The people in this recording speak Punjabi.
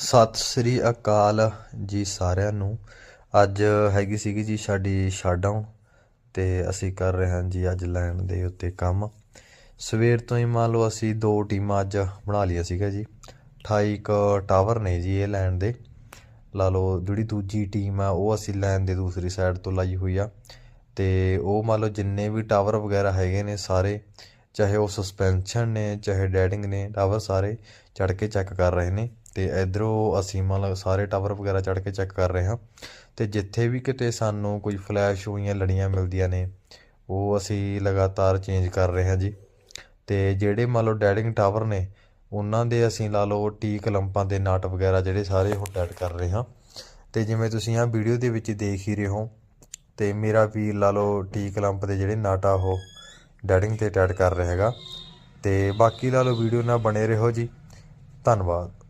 ਸਤਿ ਸ੍ਰੀ ਅਕਾਲ ਜੀ ਸਾਰਿਆਂ ਨੂੰ। ਅੱਜ ਹੈਗੀ ਸੀਗੀ ਜੀ ਸਾਡੀ ਸ਼ਟਡਾਊਨ ਤੇ ਅਸੀਂ ਕਰ ਰਹੇ ਹਾਂ ਜੀ ਅੱਜ ਲੈਣ ਦੇ ਉੱਤੇ ਕੰਮ। ਸਵੇਰ ਤੋਂ ਹੀ ਮੰਨ ਲਓ ਅਸੀਂ ਦੋ ਟੀਮਾਂ ਅੱਜ ਬਣਾ ਲਈਆਂ ਸੀਗਾ ਜੀ। 28 ਕ ਟਾਵਰ ਨੇ ਜੀ ਇਹ ਲੈਣ ਦੇ। ਲਾ ਲਓ ਜਿਹੜੀ ਦੂਜੀ ਟੀਮ ਆ ਉਹ ਅਸੀਂ ਲੈਣ ਦੇ ਦੂਸਰੀ ਸਾਈਡ ਤੋਂ ਲਾਈ ਹੋਈ ਆ। ਤੇ ਉਹ ਮੰਨ ਲਓ ਜਿੰਨੇ ਵੀ ਟਾਵਰ ਵਗੈਰਾ ਹੈਗੇ ਨੇ ਸਾਰੇ, ਚਾਹੇ ਉਹ ਸਸਪੈਂਸ਼ਨ ਨੇ, ਚਾਹੇ ਡੈਡਿੰਗ ਨੇ ਟਾਵਰ ਸਾਰੇ ਚੜ ਕੇ ਚੈੱਕ ਕਰ ਰਹੇ ਨੇ। ਤੇ ਇਧਰੋਂ ਅਸੀਂ ਮੰਨ ਲਓ ਸਾਰੇ ਟਾਵਰ ਵਗੈਰਾ ਚੜ ਕੇ ਚੈੱਕ ਕਰ ਰਹੇ ਹਾਂ। ਤੇ ਜਿੱਥੇ ਵੀ ਕਿਤੇ ਸਾਨੂੰ ਕੋਈ ਫਲੈਸ਼ ਹੋਈਆਂ, ਲੜੀਆਂ ਮਿਲਦੀਆਂ ਨੇ, ਉਹ ਅਸੀਂ ਲਗਾਤਾਰ ਚੇਂਜ ਕਰ ਰਹੇ ਹਾਂ ਜੀ। ਤੇ ਜਿਹੜੇ ਮੰਨ ਲਓ ਡੈਡਿੰਗ ਟਾਵਰ ਨੇ, ਉਹਨਾਂ ਦੇ ਅਸੀਂ ਲਾ ਲਓ ਟੀ ਕਲੰਪਾਂ ਦੇ ਨਾਟ ਵਗੈਰਾ ਜਿਹੜੇ ਸਾਰੇ ਉਹ ਡੈਡ ਕਰ ਰਹੇ ਹਾਂ। ਤੇ ਜਿਵੇਂ ਤੁਸੀਂ ਆਹ ਵੀਡੀਓ ਦੇ ਵਿੱਚ ਦੇਖ ਹੀ ਰਹੇ ਹੋ, ਤੇ ਮੇਰਾ ਵੀਰ ਲਾ ਲਓ ਟੀ ਕਲੰਪ ਦੇ ਜਿਹੜੇ ਨਾਟ ਆ, ਉਹ ਡੈਡਿੰਗ ਤੇ ਟੈਡ ਕਰ ਰਿਹਾ ਹੈਗਾ। ਤੇ ਬਾਕੀ ਲਾ ਲਓ ਵੀਡੀਓ ਨਾਲ ਬਣੇ ਰਹੋ ਜੀ। ਧੰਨਵਾਦ।